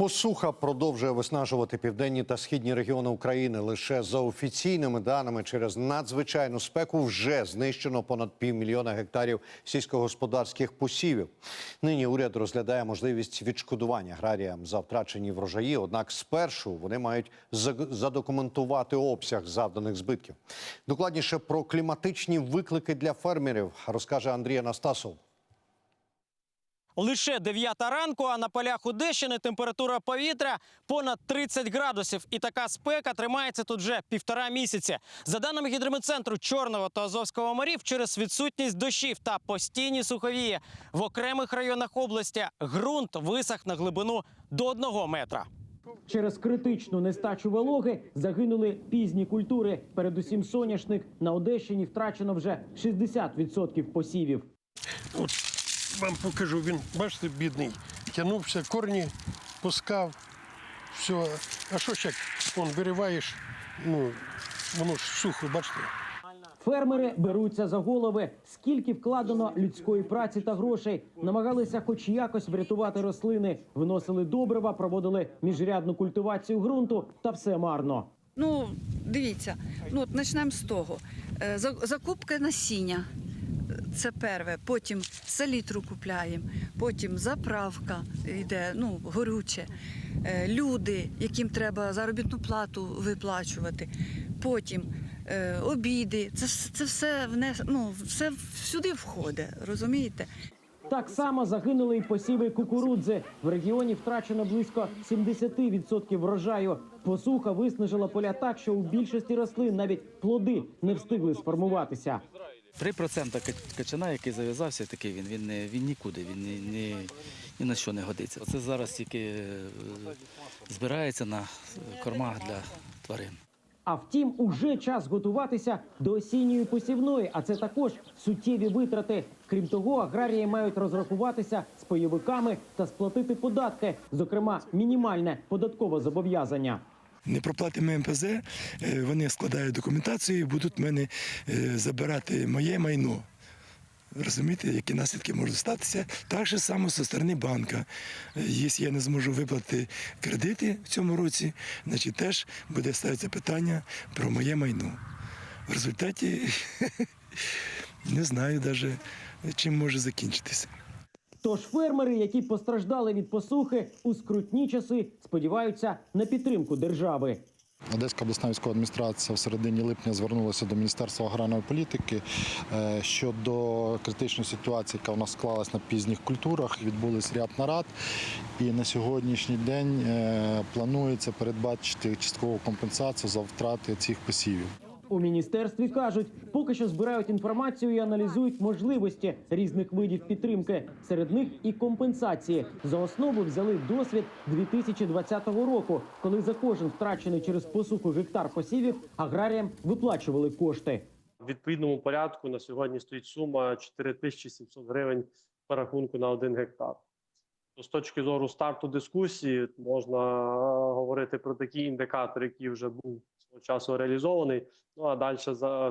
Посуха продовжує виснажувати південні та східні регіони України. Лише за офіційними даними, через надзвичайну спеку вже знищено понад півмільйона гектарів сільськогосподарських посівів. Нині уряд розглядає можливість відшкодування аграріям за втрачені врожаї. Однак спершу вони мають задокументувати обсяг завданих збитків. Докладніше про кліматичні виклики для фермерів розкаже Андрій Анастасов. Лише 9 ранку, а на полях Одещини температура повітря понад 30 градусів. І така спека тримається тут вже півтора місяці. За даними гідрометцентру Чорного та Азовського морів, через відсутність дощів та постійні суховії в окремих районах області ґрунт висох на глибину до одного метра. Через критичну нестачу вологи загинули пізні культури. Передусім соняшник на Одещині втрачено вже 60% посівів. От вам покажу, він, бачите, бідний, тягнувся, корні пускав, все. А що як, он вириваєш, ну, воно ж сухо, бачите. Фермери беруться за голови. Скільки вкладено людської праці та грошей, намагалися хоч якось врятувати рослини, виносили добрива, проводили міжрядну культивацію ґрунту, та все марно. Ну, дивіться, ну от почнемо з того. Е, за- Закупка насіння. Це перше, потім селітру купляємо, потім заправка йде, ну, горюче, Е, люди, яким треба заробітну плату виплачувати, потім е, обіди. Це, це все внес, ну, все всюди входить, розумієте? Так само загинули й посіви кукурудзи. В регіоні втрачено близько 70% врожаю. Посуха виснажила поля так, що у більшості рослин навіть плоди не встигли сформуватися. 3% ка- качана, який зав'язався, такий він, він, не- він нікуди, він ні, ні, ні на що не годиться. Це зараз тільки е, збирається на кормах для тварин. А втім, уже час готуватися до осінньої посівної, а це також суттєві витрати. Крім того, аграрії мають розрахуватися з пайовиками та сплатити податки, зокрема мінімальне податкове зобов'язання. Непроплати МПЗ, е, вони складають документацію і будуть в мене е, забирати моє майно. Розумієте, які наслідки можуть статися? Так же само зі сторони банка. Е, Якщо я не зможу виплатити кредити в цьому році, значить теж буде ставитися питання про моє майно. В результаті не знаю навіть, чим може закінчитися. Тож фермери, які постраждали від посухи у скрутні часи, сподіваються на підтримку держави. Одеська обласна військова адміністрація в середині липня звернулася до Міністерства аграрної політики е, щодо критичної ситуації, яка у нас склалась на пізніх культурах. Відбулись ряд нарад, і на сьогоднішній день е, планується передбачити часткову компенсацію за втрати цих посівів. У міністерстві кажуть, поки що збирають інформацію і аналізують можливості різних видів підтримки. Серед них і компенсації. За основу взяли досвід 2020 року, коли за кожен втрачений через посуху гектар посівів аграріям виплачували кошти. В відповідному порядку на сьогодні стоїть сума 4700 гривень по рахунку на один гектар. З точки зору старту дискусії можна говорити про такі індикатори, які вже був часу реалізований. Ну а далі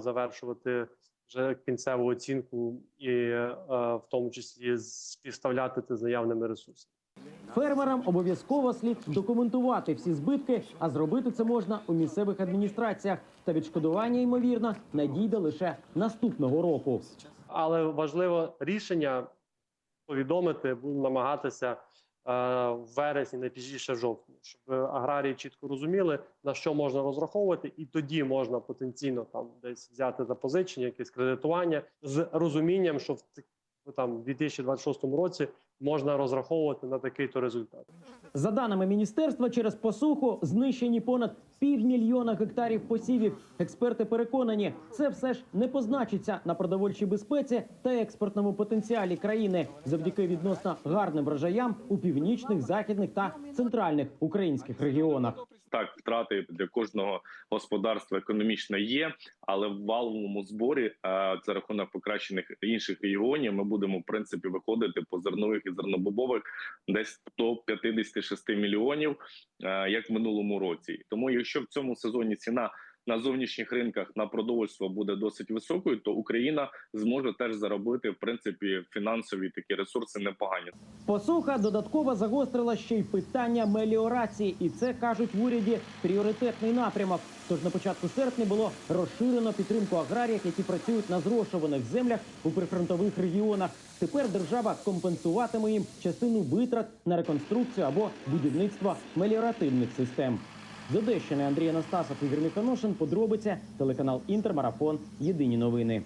завершувати вже кінцеву оцінку і е, в тому числі співставляти це з наявними ресурсами. Фермерам обов'язково слід документувати всі збитки, а зробити це можна у місцевих адміністраціях. Та відшкодування, ймовірно, надійде лише наступного року. Але важливо рішення повідомити, будемо намагатися в вересні, найпізніше в жовтні, щоб аграрії чітко розуміли, на що можна розраховувати, і тоді можна потенційно там десь взяти запозичення, якесь кредитування з розумінням, що в ц- там 2026 році можна розраховувати на такий то результат. За даними міністерства, через посуху знищені понад півмільйона гектарів посівів. Експерти переконані, це все ж не позначиться на продовольчій безпеці та експортному потенціалі країни завдяки відносно гарним врожаям у північних, західних та центральних українських регіонах. так, втрати для кожного господарства економічно є, але в валовому зборі е, за рахунок покращених інших регіонів ми будемо в принципі виходити по зернових і зернобобових десь до 56 мільйонів, е, як в минулому році. Тому, якщо в цьому сезоні ціна на зовнішніх ринках на продовольство буде досить високою, то Україна зможе теж заробити в принципі фінансові такі ресурси непогані. Посуха додатково загострила ще й питання меліорації, і це кажуть в уряді пріоритетний напрямок. Тож на початку серпня було розширено підтримку аграріїв, які працюють на зрошуваних землях у прифронтових регіонах. Тепер держава компенсуватиме їм частину витрат на реконструкцію або будівництво меліоративних систем. З Одещини Андрій Анастасов, Ігор Міханошин. Подробиця телеканал Інтермарафон. Єдині новини.